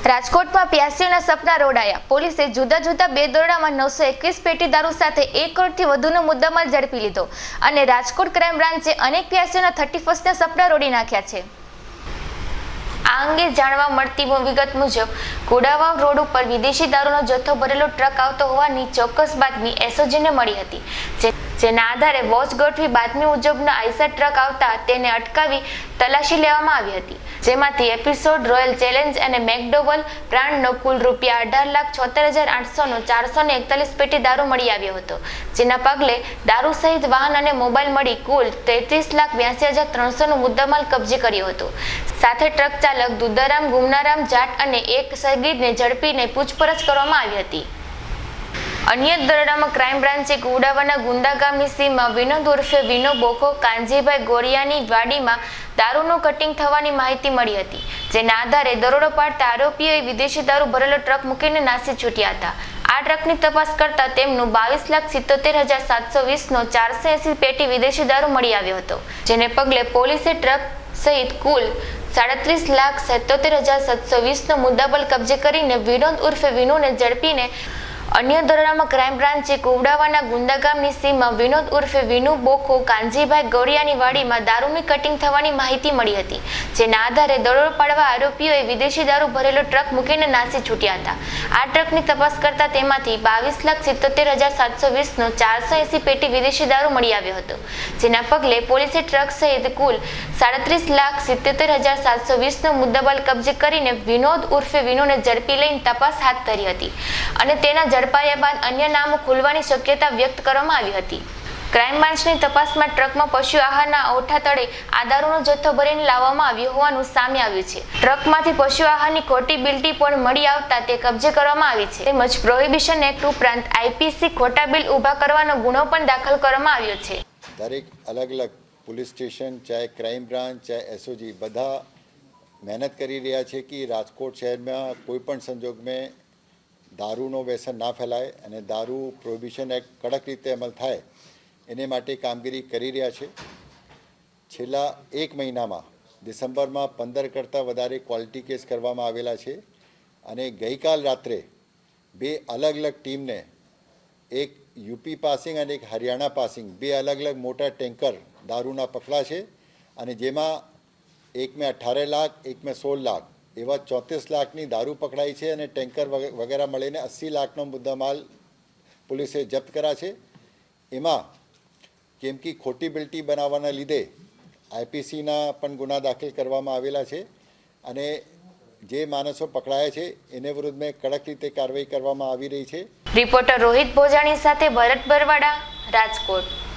રાજકોટમાં પ્યાસીઓના સપના રોડાયા. પોલીસે જુદા જુદા બે દોરડામાં નવસો એકવીસ પેટી દારૂ સાથે એક કરોડથી વધુનો મુદ્દામાલ ઝડપી લીધો અને રાજકોટ ક્રાઇમ બ્રાન્ચે અનેક પ્યાસીઓના થર્ટી ફર્સ્ટના સપના રોડી નાખ્યા છે. આ અંગે જાણવા મળતી વિગત મુજબ કુડાવાવ રોડ ઉપર વિદેશી દારૂનો જથ્થો ભરેલો ટ્રક આવતો હોવાની ચોક્કસ બાતમી એસઓજીને મળી હતી. જે- જેના આધારે વોચ ગોઠવી બાતમી મુજબનો આઈસર ટ્રક આવતા તેને અટકાવી તલાશી લેવામાં આવી હતી. જેમાંથી એપિસોડ રોયલ ચેલેન્જ અને મેકડોવલ બ્રાન્ડનો કુલ રૂપિયા અઢાર લાખ છોતેર હજાર આઠસોનો ચારસો ને એકતાલીસ પેટી દારૂ મળી આવ્યો હતો. જેના પગલે દારૂ સહિત વાહન અને મોબાઈલ મળી કુલ તેત્રીસ લાખ બ્યાસી હજાર ત્રણસોનું મુદ્દામાલ કબજે કર્યો હતો. સાથે ટ્રક ચાલક દુદારામ, ગુમનારામ, જાટ અને એક સગીરને ઝડપીને પૂછપરછ કરવામાં આવી હતી. અન્ય દરોડામાં ક્રાઇમ બ્રાન્ચે ઉડાવાના ગુંદા ગામની સીમમાં વિનોદ ઉર્ફે વિનો બોકો કાનજીભાઈ ગોરિયાની વાડીમાં દારૂનું કટિંગ થવાની માહિતી મળી હતી, જેના આધારે દરોડો પાડતા આરોપીઓએ વિદેશી દારૂ ભરેલો ટ્રક મૂકીને નાસી છૂટ્યા હતા. આ ટ્રકની તપાસ કરતા તેમનું બાવીસ લાખ સિત્તોતેર હજાર સાતસો વીસનો ચારસો એંસી પેટી વિદેશી દારૂ મળી આવ્યો હતો, જેને પગલે પોલીસે ટ્રક સહિત કુલ સાડત્રીસ લાખ સિત્તોતેર હજાર સાતસો વીસનો મુદ્દાબલ કબજે કરીને વિનોદ ઉર્ફે વિનોને ઝડપીને અન્ય દરોડામાં ક્રાઇમ બ્રાન્ચે કુવડાવાના ગુંદા ગામની સીમમાં વિનોદ ઉર્ફે વિનુ બોખો, કાનજીભાઈ ગોરિયાની વાડીમાં દારૂની કટિંગ થવાની માહિતી મળી હતી, જેના આધારે દરોડો પાડવા આરોપીઓએ વિદેશી દારૂ ભરેલો ટ્રક મૂકીને નાસી છૂટ્યા હતા. આ ટ્રકની તપાસ કરતા તેમાંથી બાવીસ લાખ સિત્તોતેર હજાર સાતસો વીસનો ચારસો એંસી પેટી વિદેશી દારૂ મળી આવ્યો હતો, જેના પગલે પોલીસે ટ્રક સહિત કુલ સાડત્રીસ લાખ સિત્તોતેર હજાર સાતસો વીસનો મુદ્દાબાલ કબજે કરીને વિનોદ ઉર્ફે વિનુને ઝડપી લઈને તપાસ હાથ ધરી હતી. અને તેના ઝડપાયા બાદ અન્ય નામો ખુલવાની શક્યતા વ્યક્ત કરવામાં આવી હતી. ક્રાઇમ બ્રાન્ચની તપાસમાં ટ્રકમાં પશુ આહારના ઓઠા તળે આધારોનો જથ્થો ભરીને લાવવામાં આવ્યો હોવાનું સામે આવ્યું છે. ટ્રકમાંથી પશુ આહારની ખોટી બિલ્ટી પણ મળી આવતા તે કબજે કરવામાં આવી છે. તેમજ પ્રોહિબિશન એક્ટ ઉપરાંત આઈપીસી ખોટા બિલ ઊભા કરવાનો ગુનો પણ દાખલ કરવામાં આવ્યો છે. દરેક અલગ અલગ પોલીસ સ્ટેશન, ચાહે ક્રાઇમ બ્રાન્ચ, ચાહે એસઓજી, બધા મહેનત કરી રહ્યા છે કે રાજકોટ શહેરમાં કોઈ પણ સંજોગમાં દારૂનો વ્યસન ના ફેલાય અને દારૂ પ્રોહિબિશન એક્ટ કડક રીતે અમલ થાય, એને માટે કામગીરી કરી રહ્યા છે. છેલ્લા એક મહિનામાં ડિસેમ્બરમાં પંદર કરતાં વધારે ક્વોલિટી કેસ કરવામાં આવેલા છે અને ગઈકાલ રાત્રે બે અલગ અલગ ટીમને, એક યુપી પાસિંગ અને એક હરિયાણા પાસિંગ, બે અલગ અલગ મોટા ટેન્કર દારૂના પકડા છે અને જેમાં એક મેં અઠારે લાખ એક મેં સોળ લાખ એવા ચોત્રીસ લાખની દારૂ પકડાઈ છે અને ટેન્કર વગેરે મળીને અસી લાખનો મુદ્દામાલ પોલીસે જપ્ત કર્યા છે. એમાં કેમ કે ખોટી બિલ્ટી બનાવવાના લીધે આઈપીસીના પણ ગુના દાખલ કરવામાં આવેલા છે અને જે માણસો પકડાયા છે એને વિરુદ્ધ મેં કડક રીતે કાર્યવાહી કરવામાં આવી રહી છે. રિપોર્ટર રોહિત ભોજાણી સાથે ભરત બરવાડા, રાજકોટ.